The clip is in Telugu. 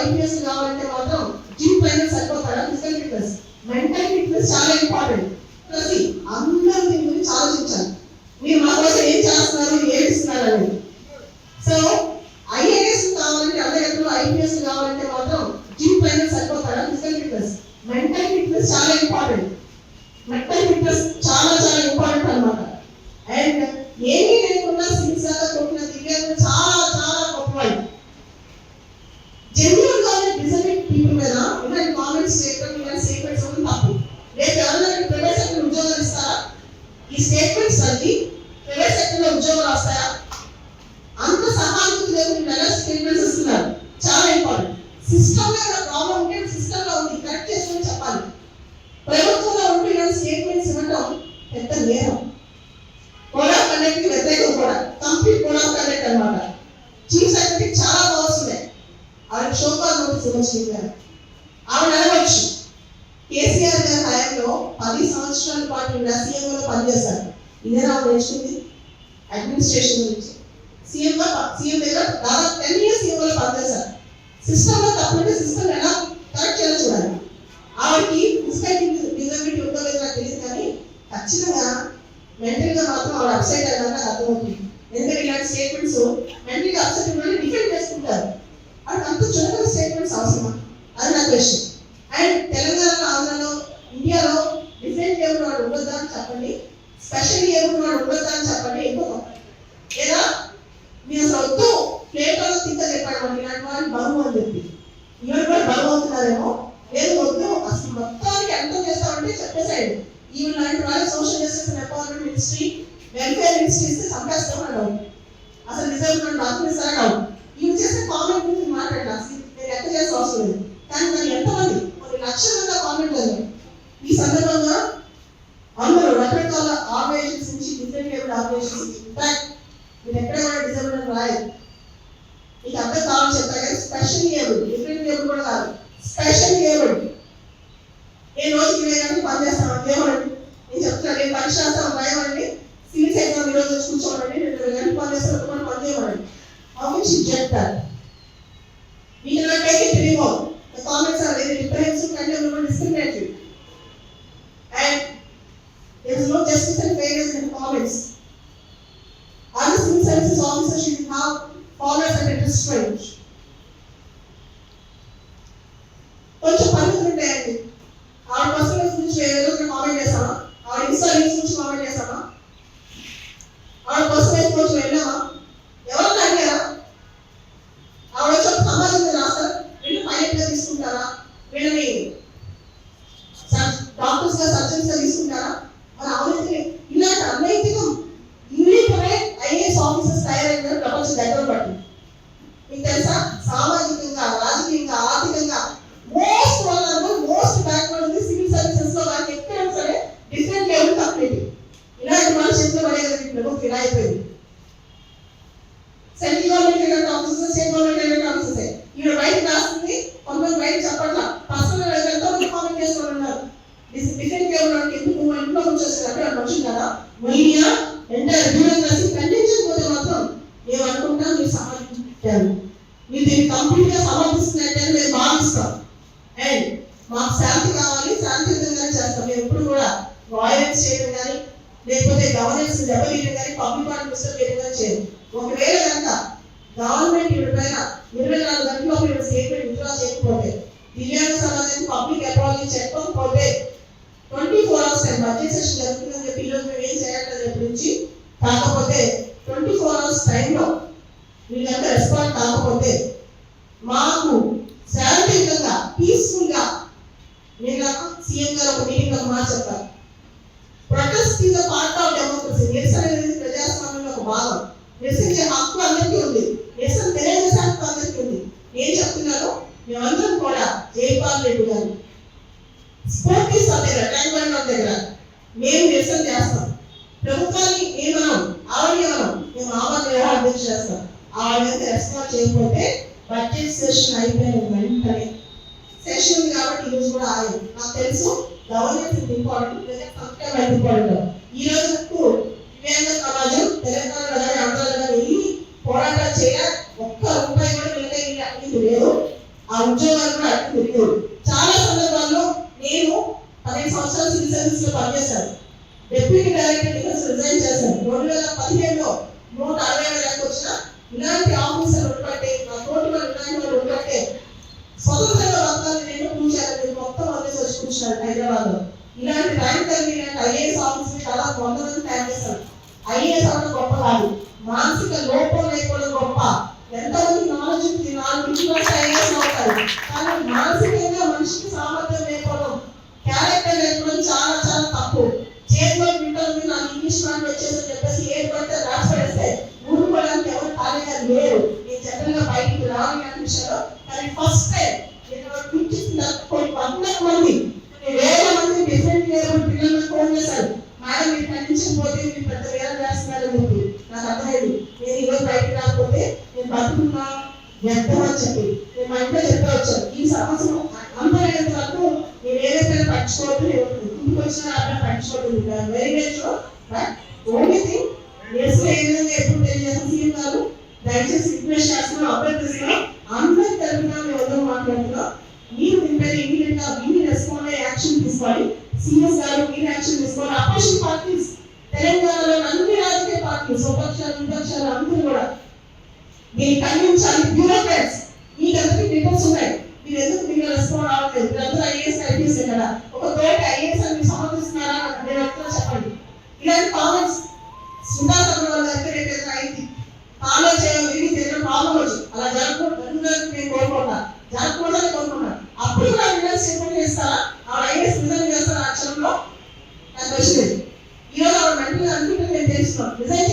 ఐపీఎస్ కావాలంటే మాత్రం జిమ్ పైన సరిపోతారా ఫిజికల్ ఫిట్నెస్ మెంటల్ ఫిట్నెస్ చాలా ఇంపార్టెంట్ ప్రతి అందరూ దీని గురించి ఆలోచించాలి. మీరు మా కోసం ఏం చేస్తున్నారు ఏం అనేది. సో ఐఏఎస్ కావాలంటే అందరికీ ఐపీఎస్ కావాలంటే మాత్రం జిమ్ పైన సరిపోతారా ఫిజికల్ ఫిట్నెస్ మెంటల్ ఫిట్నెస్ చాలా important mental fitness statements private సెక్టర్లో ఉద్యోగాలు వస్తాయా? అంత సహానుభూతి లేకుండా ఎలా స్టేట్మెంట్స్ ఇస్తున్నారు చాలా ఇంపార్టెంట్ సిస్టమ్లో ప్రాబ్లం ఉంటే సిస్టమ్లో ఉంది. కరెక్ట్ చేసుకొని చెప్పాలి. ప్రభుత్వంలో ఉంటే ఇలాంటి స్టేట్మెంట్స్ ఇవ్వడం పెద్ద నేరం. కోడ్ కండక్ట్ వ్యతిరేకం కూడా. కంప్లీట్ కోడ్ కండక్ట్ అనమాట చీఫ్ సెక్రటరీ చాలా పవర్స్ ఉన్నాయి. ఆవిడ షోకాల్ నోటీస్ ఇవ్వచ్చు ఆవిడ అడగచ్చు కేసీఆర్ గారి హయాంలో పది సంవత్సరాల పాటు ఇలా సీఎంఓలో పనిచేశారు. ఇదేనా ఆవిడ నేర్చుకుంది అడ్మినిస్ట్రేషన్ గురించి సీఎంగా సీఎం దగ్గర దాదాపు టెన్ ఇయర్స్ సీఎంఓలో పనిచేశారు సిస్టంలో తప్పుంటే సిస్టమ్ ఎలా కరెక్ట్ చేయాలో చూడాలి. ఆవిడకి ఫిజికల్ డిజబిలిటీ ఉందో లేదో నాకు తెలియదు కానీ ఖచ్చితంగా మెంటల్గా మాత్రం ఆవిడ అప్సెట్ అయ్యారని నాకు అర్థమవుతుంది. ఎందుకంటే ఇలాంటి స్టేట్మెంట్స్ మెంటల్గా అప్సెట్ ఉన్న డిఫెండ్ చేసుకుంటారు. అది అంత చులకన స్టేట్మెంట్స్ అవసరమా? అది నా క్వశ్చన్ అండ్ తెలంగాణలో ఆంధ్రలో ఇండియాలో డిఫరెంట్ ఏబుల్ వాడు ఉండొద్దా అని చెప్పండి. స్పెషల్ ఏబుల్ వాడు ఉండొద్దా అని చెప్పండి ఇంకొక లేదా మీరు అసలు వద్దు ప్లేట్లో తింత చెప్పాడు మనకి ఇలాంటి వాళ్ళు బరువు అని చెప్పి ఇవన్నీ కూడా బరువు అవుతున్నారేమో లేదు వద్దు అసలు మొత్తానికి ఎంత చేస్తామంటే చెప్పేసాడు ఈవెన్ లాంటి వాళ్ళు social justice and empowerment ministry welfare ministry ఇస్తే చంపేస్తాం అని డౌట్ అసలు నిజంగా డాక్యుమెంట్స్ అని డౌట్ ఇవి చేసే కామెంట్ గురించి మాట్లాడాలి అసలు నేను ఎంత చేసే అవసరం లేదు కానీ మరి ఎంతమంది కొన్ని లక్షల మంది కామెంట్ చదివారు ఈ సందర్భంగా అందరూ రకరకాల ఆర్గనైజేషన్స్ నుంచి డిఫరెంట్ లెవెల్ ఆర్గనైజేషన్స్ ఇన్ఫాక్ట్ మీరు ఎక్కడ కూడా డిజబుల్ అని రాయదు మీకు అర్థం కావాలని చెప్తారు కానీ స్పెషల్ ఏబుల్ డిఫరెంట్ ఏబుల్ కూడా కాదు. స్పెషల్ ఏబుల్ నేను రోజుకి ఇరవై గంటలు పనిచేస్తాను ఏమండి నేను చెప్తున్నాను నేను పరీక్ష రాస్తాను భయమండి సివిల్స్ ఎగ్జామ్ ఈరోజు రోజు వచ్చి కూర్చోమండి నేను ఇరవై గంటలు పనిచేస్తాను మనం పని చేయమండి how can get that have followers and a strange. కొంచెం పరిమితులు ఉంటాయండి. ఆవిడ పర్సనల్స్ గురించి ఏదో కామెంట్ చేస్తామా ఆవిడ ఇన్స్టా లింక్స్ గురించి కామెంట్ చేస్తామా ఆవిడ పర్సనల్స్ కొంచెం వెళ్ళామా ఎవరన్నా అడిగారా? ఆవిడ వచ్చి ఒక సమాజం మీద రాస్తారు వీళ్ళు పైలట్గా తీసుకుంటారా? వీళ్ళని డాక్టర్స్గా సర్జన్స్గా తీసుకుంటారా? మరి అవునైతే ఇలాంటి అనైతికం ఇల్లీగలే ఐఏఎస్ ఆఫీసర్స్ తయారైన ప్రపంచం దగ్గర పట్టింది మీకు తెలుసా సామాజికంగా రాజకీయంగా ఆర్థికంగా మోస్ట్ వల్ల మోస్ట్ బ్యాక్వర్డ్ ఉంది సివిల్ సర్వీసెస్లో దానికి ఎక్కడైనా సరే డిఫరెంట్ లెవెల్ కంప్లీట్ ఇలాంటి మనిషి ఎందుకు పడే కదా ఈ ప్రభుత్వం ఇలా అయిపోయింది సెంట్రల్ గవర్నమెంట్ ఎలాంటి ఆఫీసర్స్ స్టేట్ గవర్నమెంట్ ఎలాంటి ఆఫీసర్స్ ఈవిడ బయట రాస్తుంది కొంతమంది బయట చెప్పట్లా పర్సనల్ ఎంతో మంది కామెంట్ చేస్తూ ఉన్నారు డిఫరెంట్ లెవెల్ ఎందుకు మా ఇంట్లో వచ్చేస్తారు అంటే మనుషులు కదా మీడియా ఎంటైర్ బ్యూరోక్రసీ ఖండించకపోతే మాత్రం మేము అనుకుంటాం మీరు సమర్థించారు మీరు దీన్ని సమర్పిస్తున్నట్టే మేము భావిస్తాం అండ్ మాకు శాంతి కావాలి శాంతియుతంగానే చేస్తాం. మేము ఎప్పుడు కూడా వాయిలెన్స్ చేయడం కానీ లేకపోతే గవర్నెన్స్ దెబ్బతీయడం కానీ పబ్లిక్ వాటిని డిస్టర్బ్ చేయడం కానీ చేయదు ఒకవేళ కనుక గవర్నమెంట్ ఇప్పుడైన ఇరవై నాలుగు గంటల మీరు స్టేట్మెంట్ విత్డ్రా చేయకపోతే దివ్యాంగ సమాజానికి పబ్లిక్ అపాలజీ చెప్పకపోతే twenty four hours time budget session జరుగుతుందని చెప్పి ఈరోజు మేము ఏం చేయాలి రేపు నుంచి కాకపోతే ట్వంటీ ఫోర్ అవర్స్ టైంలో వీళ్ళంతా రెస్పాండ్ కాకపోతే మాకు శాంతియుతంగా పీస్ఫుల్గా నిన్న సీఎం గారు ఒక మీటింగ్లో మాట చెప్పారు. Protest is a part of democracy నిరసన అనేది ప్రజాస్వామ్యంలో ఒక భాగం. నిరసించే హక్కు అందరికీ ఉంది. నిరసన తెలియజేసే హక్కు అందరికీ ఉంది. నేను చెప్తున్నాను మేమందరం కూడా జైపాల్ రెడ్డి గారు స్ఫూర్తి దగ్గర ట్యాంక్ బండ్ దగ్గర మేము నిరసన చేస్తాం. ప్రభుత్వాన్ని ఏమనం ఆవిడ ఏమనం మేము ఆమె వ్యవహారం చేస్తాం. ఆవిడ మీద రెస్పాన్స్ చేయకపోతే సెషన్ అయిపోయిన వెంటనే. సెషన్ కాబట్టి ఈరోజు కూడా ఆగదు నాకు తెలుసు గవర్నెన్స్ ఇది ఇంపార్టెంట్ ప్రజలకు సంక్షేమం ఇంపార్టెంట్ ఈ రోజుకు దివ్యాంగ సమాజం తెలంగాణలో కానీ ఆంధ్రాలో కానీ వెళ్ళి పోరాటాలు చేయాలి. ఒక్క రూపాయి కూడా వీళ్ళకి ఇది లేదు. ఆ ఉద్యోగాలు కూడా అటు తిరిగారు చాలా సందర్భాల్లో నేను పదిహేను సంవత్సరాలు సివిల్ సర్వీస్లో పనిచేశాను. డిప్యూటీ డైరెక్టర్ డిఫెన్స్ రిజైన్ చేశాను. రెండు వేల పదిహేడులో నూట అరవై వేలకు వచ్చిన ఇలాంటి ఆఫీసర్ ఉండబట్టే నా తోటి వాళ్ళు ఇలాంటి వాళ్ళు ఉండబట్టే స్వతంత్ర వర్గాన్ని నేను కూర్చాను మీరు మొత్తం అన్ని చూసుకుంటున్నారు హైదరాబాద్లో ఇలాంటి ర్యాంక్ కలిగిన ఐఏఎస్ ఆఫీసర్ చాలా వంద తయారు చేస్తారు. ఐఏఎస్ అవ్వడం గొప్ప కాదు. మానసిక లోపం లేకపోవడం గొప్ప. ఎంతమంది నాలెడ్జ్ నాలుగు ఇంట్లో ఐఏఎస్ అవుతారు. కానీ మానసికంగా మనిషికి సామర్థ్యం లేకపోవడం క్యారెక్టర్ లేకపోవడం చాలా చాలా తప్పు. చేతిలో వింటర్ నాకు ఇంగ్లీష్ మాట వచ్చేసి చెప్పేసి ఏది పడితే రాసి పడేస్తే ఊరుకోవడానికి ఎవరు ఖాళీగా లేరు. నేను బయటకు రాని అనిపించారో కానీ ఫస్ట్ టైం గుర్తిస్తున్న కొన్ని వందల మంది వేల మంది డిఫరెంట్ లేబుల్ పిల్లలు ఫోన్ చేశారు. మేడం మీరు ఖండించకపోతే మీరు పెద్ద వేల చేస్తున్నారని చెప్పి నాకు అర్థమైంది. నేను ఈరోజు రాకపోతే నేను బతుకున్నా వ్యర్థం అని చెప్పి. నేను మా ఇంట్లో వచ్చాను. ఈ సంవత్సరం అంతమైనంత వరకు నేను ఏదైతే పట్టించుకోవద్దు నేను ఇంటికి వచ్చిన అబ్బాయి పట్టించుకోవద్దు వెరీ వెరీ ఓన్లీ థింగ్ ఎప్పుడు తెలియజేసిన సీఎం గారు దయచేసి రిక్వెస్ట్ చేస్తున్నాం అభ్యర్థిస్తున్నాం. అందరి తరఫున మేము అందరం మాట్లాడుతున్నాం మీరు దీనిపైన ఇమీడియట్గా మీరు రెస్పాండ్ అయ్యే యాక్షన్ తీసుకోవాలి సీఎస్ గారు మీరు యాక్షన్ తీసుకోవాలి అపోజిషన్ పార్టీస్ తెలంగాణలో అన్ని రాజకీయ పార్టీలు స్వపక్షాలు విపక్షాలు అందరూ కూడా. మీరు ఖండించాలి. బ్యూరోక్రాట్స్ మీకు అందరికి డీటెయిల్స్ ఉన్నాయి. మీరు ఎందుకు మీరు రెస్పాండ్ అవ్వట్లేదు మీరు అందరూ ఐఏఎస్ ఐపీఎస్ కదా. ఒక తోటి ఐఏఎస్ అని మీరు సమర్థిస్తున్నారా? నేను అర్థం చెప్పండి. ఇలాంటి కామెంట్స్ సుధా సభ్యుల దగ్గర ఏదైనా అయింది. కాలో చేయాలి ఏదైనా ప్రాబ్లం వచ్చి. అలా జరగకూడదు. నేను కోరుకుంటా. జరగకూడదని కోరుకుంటా. అప్పుడు నా విన్నర్ స్టేట్మెంట్ చేస్తారా? ఆవిడ ఐఎస్ రిజైన్ చేస్తారా అక్షరంలో నాకు వచ్చింది ఈరోజు ఆవిడ మెంటల్ అనుకుంటే నేను తెలుస్తున్నాను రిజైన్